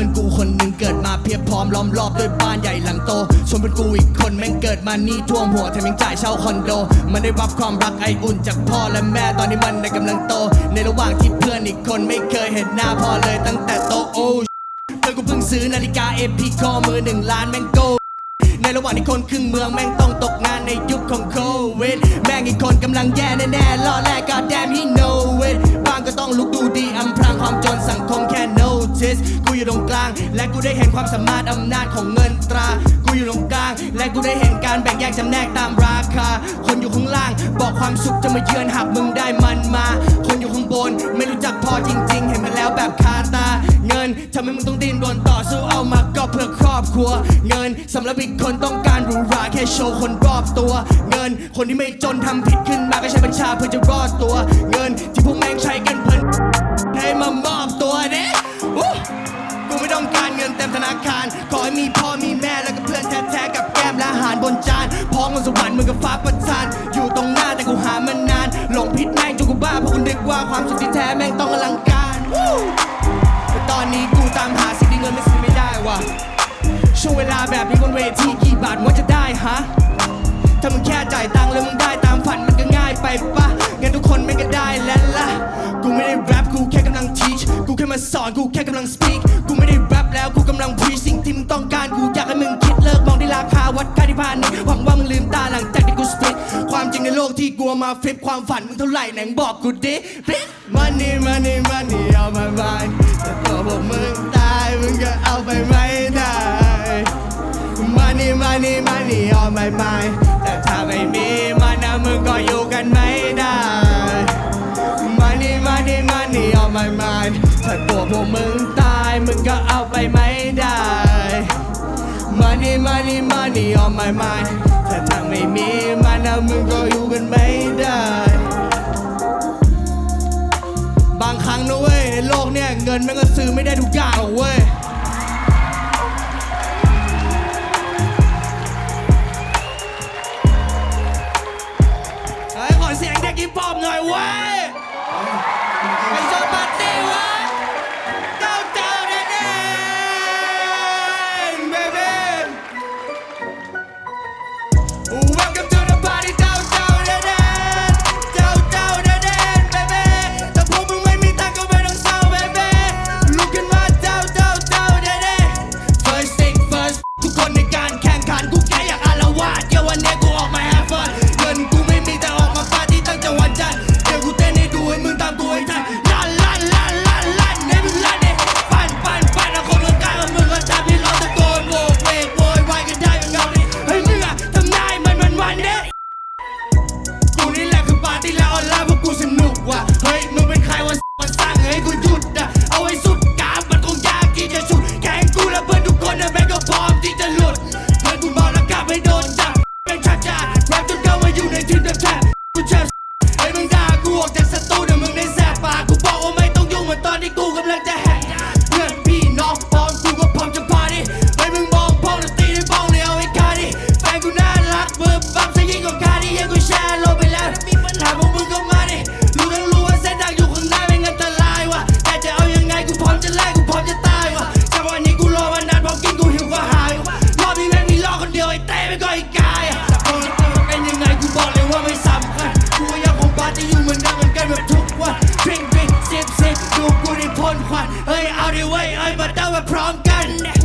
พื่อนกูคนหนึ่งเกิดมาเพียบพร้อมล้อมรอบด้วยบ้านใหญ่หลังโตส่วนเพื่อนกูอีกคนแม่งเกิดมานี่ท่วมหัวแถมยังจ่ายเช่าคอนโด มันได้รับความรักไออุ่นจากพ่อและแม่ตอนนี้มันได้กำลังโต ในระหว่างที่เพื่อนอีกคนไม่เคยเห็นหน้าพ่อเลยตั้งแต่โตโอ้เพื่อนกูเพิ่งซื้อนาฬิกาเอพีคอมือหนึ่งล้านแม่งโกในระหว่างที่คนครึ่งเมืองแม่งต้องตกงานในยุคของโควิดแม่งอีกคนกำลังแย่แน่ๆล่อแรกก็แดม he know it บ้างก็ต้องลุก ได้เห็นความสามารถอำนาจของเงินตรา กูอยู่ตรงกลาง และกูได้เห็นการแบ่งแยกจำแนกตามราคา คนอยู่ข้างล่าง บอกความสุขจะมาเยือนหากมึงได้มันมา คนอยู่ข้างบน ไม่รู้จักพอจริง ๆ เห็นมาแล้วแบบคาตา เงินทำให้มึงต้องดิ้นรนต่อสู้เอามาก็เพื่อครอบครัว เงินสำหรับอีกคนต้องการหรูหราแค่โชว์คนรอบตัว เงินคนที่ไม่จนทำผิดขึ้นมาก็ใช้บัญชาเพื่อจะรอดตัว เงินที่ สวรรค์มึงกับฟ้าประทาน อยู่ตรงหน้าแต่กูหามันนาน หลงผิดแม่งจนกูบ้าเพราะกูนึกว่าความสุขที่แท้แม่งต้องอลังการแต่ตอนนี้กูตามหาสิ่งที่เงินไม่ซื้อไม่ได้ว่ะช่วงเวลาแบบนี้บนเวทีกี่บาทว่าจะได้ฮะถ้ามึงแค่จ่ายตังค์แล้วมึงได้ตามฝันมันก็ง่ายไปปะงั้นทุกคนไม่ก็ได้แล้วล่ะ กูไม่ได้แรปกูแค่กำลัง teach กูแค่มาสอนกูแค่กำลัง speak กูไม่ได้แรปแล้วกูกำลัง preach สิ่งที่มึงต้องการกูอยากให้มึงคิดเลิกมองที่ราคาวัดค่าที่ผ่านนี้ โลกที่กลัวมาฟลิปความฝันมึงเท่าไหร่ไหนมึงบอกกูดิ money money money on my mind แต่ตัวพวกมึงตายมึงก็เอาไปไม่ได้ money money money on my mind แต่ถ้าไม่มีมันนะมึงก็อยู่กันไม่ได้ money money money on my mind ถ้าตัวพวกมึงตายมึงก็เอาไปไม่ได้ money money money on my mind ถ้าทางไม่ ถ้าไม่มีมันนะมึงก็อยู่กันไม่ได้ บางครั้งนะเว้ยในโลกเนี่ยเงินมันก็ซื้อไม่ได้ทุกอย่างหรอกเว้ย เฮ้ยขอเสียงเด็กฮิปฮอปหน่อยเว้ยไอ้โซปาร์ตี้เว้ย way, out your way, I'm a down from gun.